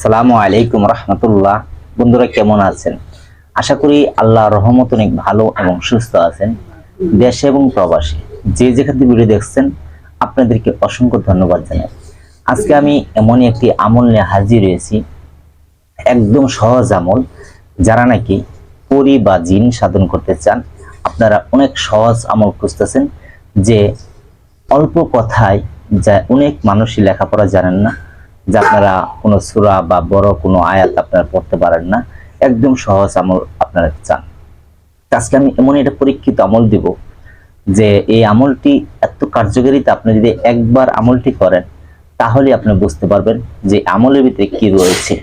আসসালামু আলাইকুম রহমতুল্লাহ। বন্ধুরা কেমন আছেন? আশা করি আল্লাহ রহমত অনেক ভালো এবং সুস্থ আছেন। দেশে এবং প্রবাসে যে যেখান থেকে ভিডিও দেখছেন, আপনাদেরকে অসংখ্য ধন্যবাদ জানাই। আজকে আমি এমনই একটি আমল নিয়ে হাজির হয়েছি। একদম সহজ আমল, যারা নাকি পরি বা জিন সাধন করতে চান, আপনারা অনেক সহজ আমল খুঁজতেছেন যে অল্প কথায় যা অনেক মানুষই লেখাপড়া জানেন না যে আপনারা কোনো সুরা বা বড় কোনো আয়াত আপনারা পড়তে পারেন না, একদম সহজ আমল আপনারা চান। আজকে আমি এমন একটা পরীক্ষিত আমল দিব যে এই আমলটি এত কার্যকারিতা, আপনি যদি একবার আমলটি করেন, তাহলে আপনি বুঝতে পারবেন যে আমলের ভিতরে কি রয়েছে।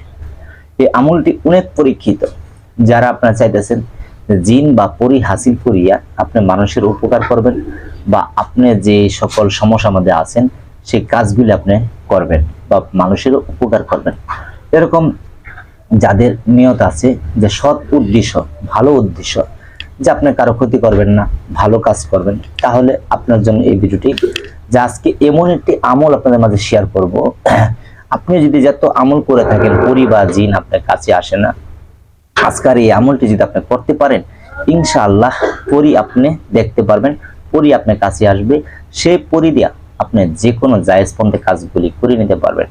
এই আমলটি অনেক পরীক্ষিত। যারা আপনারা চাইতেছেন জিন বা পরি হাসিল করিয়া আপনি মানুষের উপকার করবেন বা আপনি যে সকল সমস্যা মধ্যে আছেন, সেই কাজগুলি আপনি করবেন বা মানুষের উপকার করবেন। এরকম যাদের নিয়ত আছে যে সৎ উদ্দেশ্য, ভালো উদ্দেশ্য, যে আপনি কারও ক্ষতি করবেন না, ভালো কাজ করবেন, তাহলে আপনার জন্য এই ভিডিওটি যে আজকে এমন একটি আমল আপনাদের মাঝে শেয়ার করব। আপনি যদি যত আমল করে থাকেন পরি বা জিন আপনার কাছে আসে না, আজকার এই আমলটি যদি আপনি করতে পারেন, ইনশাআল্লাহ পরি আপনি দেখতে পারবেন, পরি আপনার কাছে আসবে সেই পরি দিয়া আপনি যে কোনো জায়েজ পন্থে কাজগুলি করে নিতে পারবেন।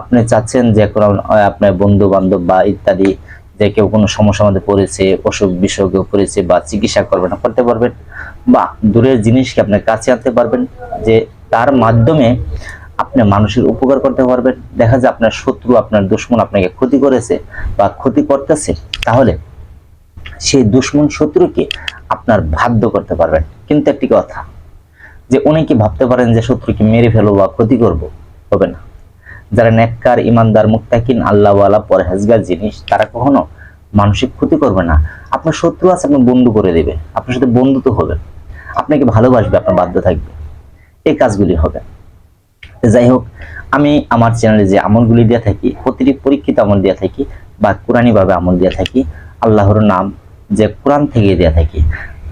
আপনি চাচ্ছেন যে কোনো আপনার বন্ধু বান্ধব বা ইত্যাদি যে কেউ কোনো সমস্যার মধ্যে পড়েছে, অসুখ কেউ পড়েছে বা চিকিৎসা করবেন করতে পারবেন। বা দূরের জিনিসকে আপনার কাছে আনতে পারবেন যে তার মাধ্যমে আপনি মানুষের উপকার করতে পারবেন। দেখা যায় আপনার শত্রু, আপনার দুশ্মন আপনাকে ক্ষতি করেছে বা ক্ষতি করতেছে, তাহলে সেই দুশ্মন শত্রুকে আপনার বাধ্য করতে পারবেন। কিন্তু একটি কথা যে অনেকে ভাবতে পারেন যে শত্রুকে মেরে ফেলব বা ক্ষতি করব, হবে না। যারা নেককার ইমানদার মুক্তাকিন আল্লাহওয়ালা, পরহেজগার জিনিস, তারা কখনো মানসিক ক্ষতি করবে না। আপনার শত্রু আছে আপনি বন্ধু করে দেবে। আপনার সাথে বন্ধুত্ব হবে। আপনাকে ভালোবাসবে, আপনার বাধ্য থাকবে। এই কাজগুলি হবে। যাই হোক, আমি আমার চ্যানেলে যে আমলগুলি দিয়ে থাকি প্রতিটি পরীক্ষিত আমল দিয়ে থাকি বা কোরআনী ভাবে আমল দিয়ে থাকি, আল্লাহর নাম যে কোরআন থেকে দিয়ে থাকি,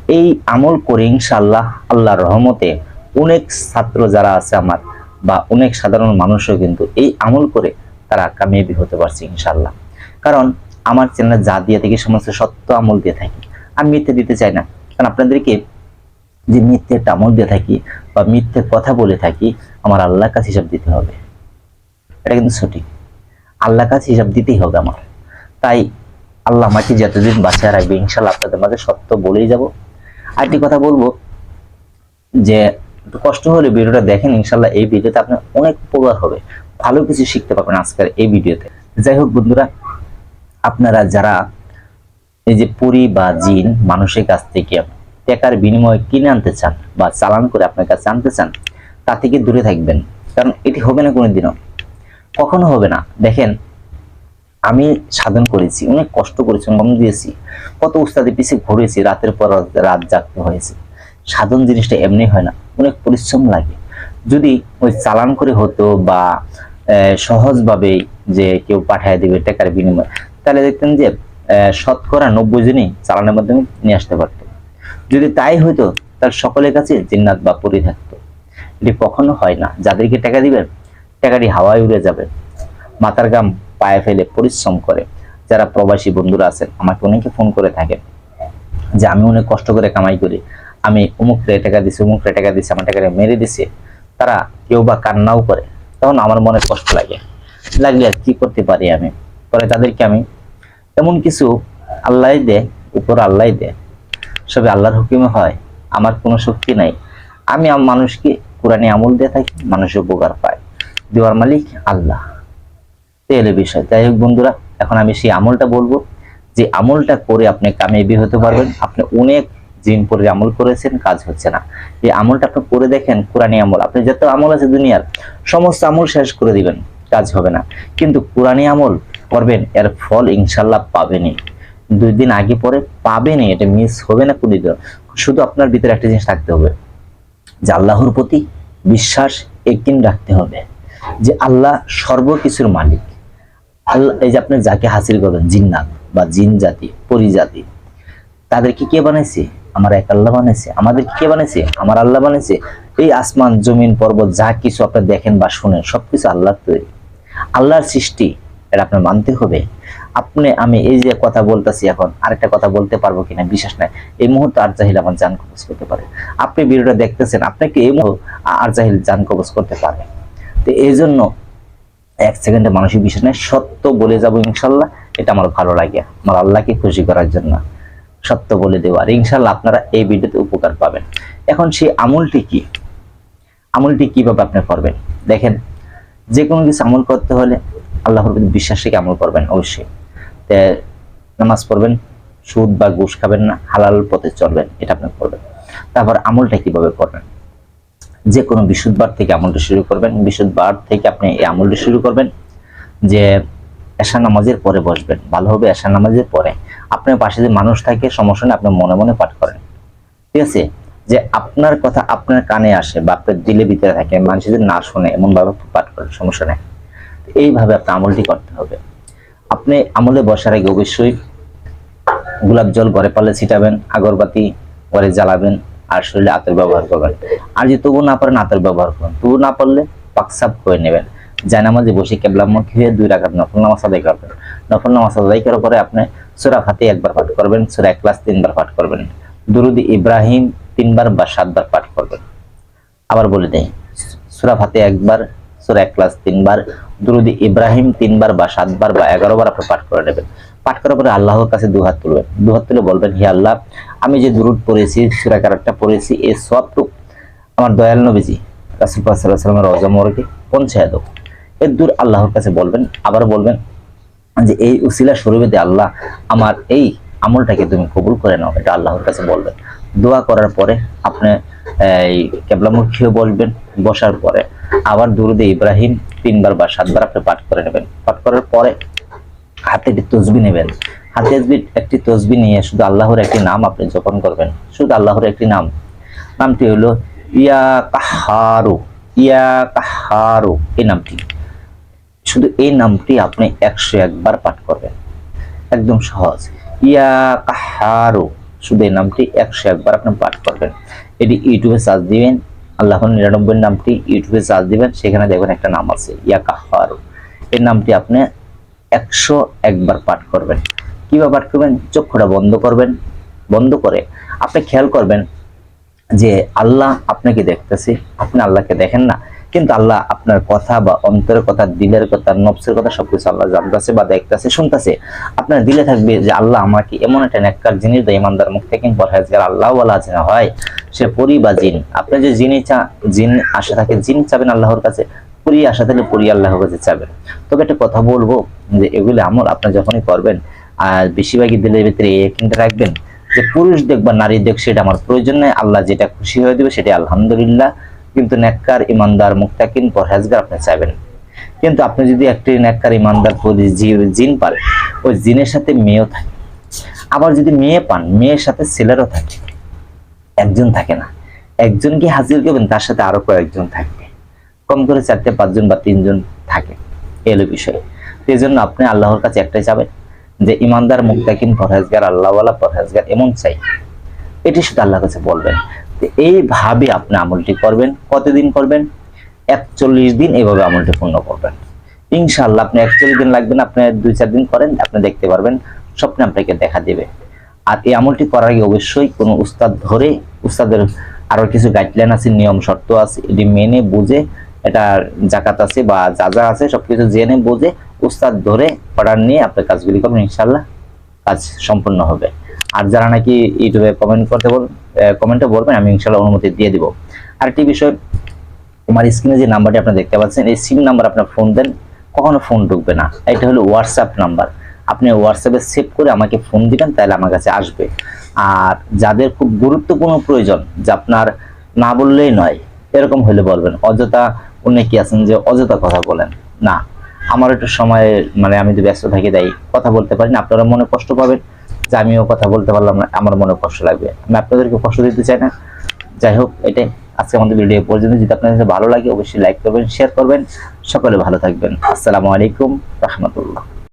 এই আমল করে ইনশাআল্লাহ আল্লাহর রহমতে অনেক ছাত্র যারা আছে আমার বা অনেক সাধারণ মানুষও কিন্তু এই আমল করে তারা কামিয়াবি হতে পারছে ইনশাল্লাহ কারণ আমার চ্যানেলে যা দিয়ে থাকি সমস্ত সত্য আমল দিয়ে থাকি। আমি মিথ্যে দিতে চাই না। কারণ আপনাদেরকে যে মিথ্যে একটা আমল দিয়ে থাকি বা মিথ্যে কথা বলে থাকি, আমার আল্লাহর কাছে হিসাব দিতে হবে। এটা কিন্তু সঠিক। আল্লাহর কাছে হিসাব দিতেই হবে আমার। তাই আল্লাহ আমাকে যতদিন বাঁচিয়ে রাখবে ইনশাল্লাহ আপনাদের মাঝে সত্য বলেই যাব। আরেকটি কথা বলব যে একটু কষ্ট হলে ভিডিওটা দেখেন, ইনশাল্লাহ এই ভিডিওতে আপনার অনেক উপকার হবে। ভালো কিছু শিখতে পারবেন আজকের এই ভিডিওতে। যাই হোক বন্ধুরা, আপনারা যারা এই যে পুরি বা জিন মানুষের কাছ থেকে টাকার বিনিময়ে কিনে আনতে চান বা চালান করে আপনার কাছে আনতে চান, তা থেকে দূরে থাকবেন। কারণ এটি হবে না কোনোদিনও। কখনো হবে না। দেখেন, আমি সাধন করেছি, অনেক কষ্ট করেছি মন দিয়েছি, কত উস্তাদের পিছিয়ে ঘুরেছি, রাতের পর রাত জাগতে হয়েছে। সাধন জিনিসটা এমনি হয় না। অনেক পরিশ্রম লাগে। যদি ওই চালান করে হতো বা আহ, সহজভাবেই যে কেউ পাঠায় দেবে টাকার বিনিময়ে তাহলে দেখতেন যে শতকরা নব্বই জনই চালানের মাধ্যমে নিয়ে আসতে পারতো। যদি তাই হইতো তার সকলের কাছে জিন্নাত বা পরি থাকতো। এটি কখনো হয় না। যাদেরকে টাকা দিবেন টাকাটি হাওয়ায় উড়ে যাবে। মাথার গাম পায়ে ফেলে পরিশ্রম করে। যারা প্রবাসী বন্ধুরা আছেন আমাকে অনেকে ফোন করে থাকেন যে আমি অনেক কষ্ট করে কামাই করি। আমি অমুক রে টাকা দিছি, অমুক রে টাকা দিছি, আমার টাকাটা মেরে দিছে, তারা কেউ বা কান্নাও করে। তখন আমার মনে কষ্ট লাগে। লাগলে আর কি করতে পারি আমি? পরে তাদেরকে আমি এমন কিছু আল্লাহ দে উপর আল্লাহ দে সবে আল্লাহর হুকুমে হয়, আমার কোনো শক্তি নাই। আমি মানুষকে কোরআনে আমল দিয়ে থাকি, মানুষের উপকার পায়। দেওয়ার মালিক আল্লাহ। তেলে বিষয়। যাই হোক বন্ধুরা, এখন আমি সেই আমলটা বলব যে আমলটা করে আপনি কামিয়াবি হতে পারবেন। আপনি অনেক জিন পরে আমল করেছেন, কাজ হচ্ছে না। এই আমলটা আপনি করে দেখেন কোরআনী আমল। আপনি যত আমল আছে দুনিয়ার, সমস্ত আমল শেষ করে দিবেন, কাজ হবে না। কিন্তু কোরআনী আমল করবেন, এর ফল ইনশাল্লাহ পাবেনি দুই দিন আগে পরে পাবেনই, এটা মিস হবে না কোনদিন। শুধু আপনার ভিতরে একটা জিনিস থাকতে হবে, যে আল্লাহর প্রতি বিশ্বাস একদিন রাখতে হবে, যে আল্লাহ সর্বকিছুর মালিক। আল্লাহ, এই যে আপনি যাকে হাসিল করবেন, জিন্নাত বা জিন জাতি, পরিজাতি, তাদেরকে কে বানাইছে? আমার এক আল্লাহ বানাইছে, আমাদের কে বানাইছে? আমার আল্লাহ বানাইছে। এই আসমান, জমিন, পর্বত, যা কিছু আপনি দেখেন বা শুনেন, সবকিছু আল্লাহর তৈরি। আল্লাহর সৃষ্টি, এটা আপনার মানতে হবে। আপনি, আমি এই যে কথা বলতেছি এখন, আরেকটা কথা বলতে পারব কিনা বিশ্বাস নাই। এই মুহূর্তে আর জাহিল আমার জান কবজ করতে পারে। আপনি ভিডিওটা দেখতেছেন আপনাকে এই মুহূর্তে আর জাহিল জান কবজ করতে পারে? তো এই জন্য এক সেকেন্ডে মানুষের বিষয় নেই সত্য বলে যাব ইনশাল্লাহ। এটা আমার ভালো লাগে। আমার আল্লাহকে খুশি করার জন্য। সত্য বলে দেবো আর ইনশাল্লাহ আপনারা এই ভিডিওতে উপকার পাবেন। এখন সেই আমলটি কি? আমলটি কীভাবে আপনি করবেন? দেখেন যে কোনো কিছু আমল করতে হলে আল্লাহর প্রতি বিশ্বাস রেখে আমল করবেন অবশ্যই। নামাজ পড়বেন, সুদ বা ঘুষ খাবেন না, হালাল পথে চলবেন, এটা আপনি করবেন। তারপর আমলটা কীভাবে করবেন? যে কোনো বিশুদ্ধবার থেকে আমলটা শুরু করবেন। বিশুদ্ধবার থেকে আপনি এই আমলটা শুরু করবেন যে এশা নামাজের পরে বসবেন, ভালো হবে এশা নামাজের পরে। আপনার পাশে যে মানুষ থাকে, সমস্যা আপনি মনে মনে পাঠ করেন। ঠিক আছে? যে আপনার কথা আপনার কানে আসে, বা আপনার দিলে ভিতরে থাকে, মানুষ যদি না শুনে এমন ভাবে পাঠ করেন, সমস্যা নেই। এইভাবে আপনার আমলটি করতে হবে। আপনি আমলে বসার আগে অবশ্যই গোলাপ জল ঘরে পালে ছিটাবেন, আগরবাতি ঘরে জ্বালাবেন, আর শরীরে আতর ব্যবহার করবেন। আর যদি তবু না পারেন, আতর ব্যবহার করুন। তবু না পারলে পাকসাপ করে নেবেন। জায়নামাজে বসে কেবলামুখী হয়ে দুই রাখাত নফল নামাজ আদায় করবেন। নফল নামাজ আদায় করার পরে আপনি সুরা ফাতে একবার পাঠ করবেন, সুরা ক্লাস তিনবার পাঠ করবেন দুরুদি ইব্রাহিম তিনবার বা সাতবার পাঠ করবেন। আবার বলে দেই, সুরা ফাতে একবার, সুরা ক্লাস তিনবার দুরুদি ইব্রাহিম তিনবার বা সাতবার বা এগারো বার আপনি পাঠ করে নেবেন। পাঠ করার পরে আল্লাহর কাছে দুহাত তুলবেন। দুহাত তুলে বলবেন, হে আল্লাহ, আমি যে দুরুদ পড়েছি, সুরা কারারটা পড়েছি এই সবটুক আমার দয়াল নবীজি রাসুল সাল্লাহ সাল্লামের অজমরকে পৌঁছায় দাও। এর দূর আল্লাহর কাছে বলবেন, আবার বলবেন যে এই উসিলা স্বরূপে আল্লাহ, আমার এই আমলটাকে তুমি কবুল করে নাও, এটা আল্লাহর কাছে বলবেন। দোয়া করার পরে আপনি, এই কেবলামুখীও বলবেন, বসার পরে আবার দুরুদে ইব্রাহিম তিনবার বা সাতবার আপনি পাঠ করে নেবেন। পাঠ করার পরে হাতে একটি তসবি নেবেন। হাতে একটি- তসবি নিয়ে শুধু আল্লাহর একটি নাম আপনি জপন করবেন। শুধু আল্লাহর একটি নাম। নামটি হলো, ইয়া কাহারু ইয়া কাহারু, এই নামটি। শুধু এই নামটি আপনি একশো একবার পাঠ করবেন। একদম সহজ। ইয়া কাহারু, শুধু এই নামটি একশো একবার আপনি পাঠ করবেন। এটি ইউটিউবে সার্চ দিবেন, আল্লাহর নিরানব্বই নামটি ইউটিউবে সার্চ দিবেন, সেখানে দেখবেন একটা নাম আছে, ইয়া কাহারু। এই নামটি আপনি একশো একবার পাঠ করবেন। কীভাবে পাঠ করবেন? চক্ষুটা বন্ধ করবেন। বন্ধ করে আপনি খেয়াল করবেন যে আল্লাহ আপনাকে দেখতেছে, আপনি আল্লাহকে দেখেন না। কিন্তু আল্লাহ আপনার কথা বা অন্তরের কথা, দিলের কথা, নফসের কথা সবকিছু আল্লাহ জানতেছে বা দেখতেছে, শুনতেছে। আপনার দিলে থাকবে যে আল্লাহ আমাকে এমন একটা নেককার জিনিস দেয় ইমানদার মুখ থেকে পরহেজগার আল্লাহ বলা আছে না হয় সে পরি বা জিন। আপনি যে জিনে চা, জিন আশা থাকে, জিন চাবেন আল্লাহর কাছে, পরি আশা থাকলে পরি আল্লাহর কাছে চাবেন। তবে একটা কথা বলব যে এগুলি আমল আপনি যখনই করবেন, আর বেশিরভাগই দিলের ভিতরে এই কিন্তু রাখবেন, যে পুরুষ দেখ বা নারী দেখ, সেটা আমার প্রয়োজন নাই, আল্লাহ যেটা খুশি হয়ে দেবে সেটা আলহামদুলিল্লাহ। কিন্তু নেককার ইমানদার মুক্তাকিন পরহেজগার আপনি চাইবেন কিন্তু আপনি যদি একটি নেককার ইমানদার জিন পান, ওই জিনের সাথে মেয়েও থাকে। আবার যদি মেয়ে পান, মেয়ের সাথে ছেলেরও থাকে। একজন থাকে না। একজনকে হাজির করবেন? তার সাথে আরও কয়েকজন থাকবে কম করে চারটে, পাঁচজন বা তিনজন থাকে। এলো বিষয়। তো এই জন্য আপনি আল্লাহর কাছে একটাই চাবেন যে ইমানদার মুক্তাকিন পরহেজগার, আল্লাহওয়ালা পরহেজগার এমন চাই। এটি শুধু আল্লাহর কাছে বলবেন। এইভাবে আপনি আমলটি করবেন। কতদিন করবেন? একচল্লিশ দিন এইভাবে আমলটি পূর্ণ করবেন। ইনশাআল্লাহ আপনি একচল্লিশ দিন লাগবেন আপনি দুই চার দিন করেন, আপনি দেখতে পারবেন, স্বপ্নে আপনাকে দেখা দেবে। আর এই আমলটি করার আগে অবশ্যই কোনো উস্তাদ ধরে, উস্তাদের আরও কিছু গাইডলাইন আছে, নিয়ম, শর্ত আছে, এটি মেনে, বুঝে, এটা জাকাত আছে বা যা যা আছে সবকিছু জেনে, বুঝে, উস্তাদ ধরে, অর্ডার নিয়ে আপনার কাজগুলি করবেন ইনশাল্লাহ কাজ সম্পূর্ণ হবে। আর যারা নাকি ইউটিউবে কমেন্ট করতে বল কমেন্টে বলবেন, আমি ইনশাল্লাহ অনুমতি দিয়ে দিব। আরেকটি বিষয়, আমার স্ক্রিনে যে নাম্বারটি আপনি দেখতে পাচ্ছেন, এই সিম নাম্বার আপনার ফোন দেন, কখনো ফোন ঢুকবে না। এটা হলো হোয়াটসঅ্যাপ নাম্বার আপনি হোয়াটসঅ্যাপে সেভ করে আমাকে ফোন দিবেন, তাহলে আমার কাছে আসবে। আর যাদের খুব গুরুত্বপূর্ণ প্রয়োজন, যে আপনার না বললেই নয়, এরকম হলে বলবেন, অযথা অনেকে আছেন যে অযথা কথা বলেন? না, আমার একটু সময় মানে আমি তো ব্যস্ত থাকি, তাই কথা বলতে পারি না। আপনারা মনে কষ্ট পাবেন যে আমিও কথা বলতে পারলাম না, আমার মনে কষ্ট লাগবে। আমি আপনাদেরকে কষ্ট দিতে চাই না। যাই হোক, এটাই। আজকে আমাদের ভিডিও পর্যন্ত যদি আপনাদের ভালো লাগে, অবশ্যই লাইক করবেন শেয়ার করবেন। সকলে ভালো থাকবেন। আসসালামু আলাইকুম, রহমতুল্লাহ।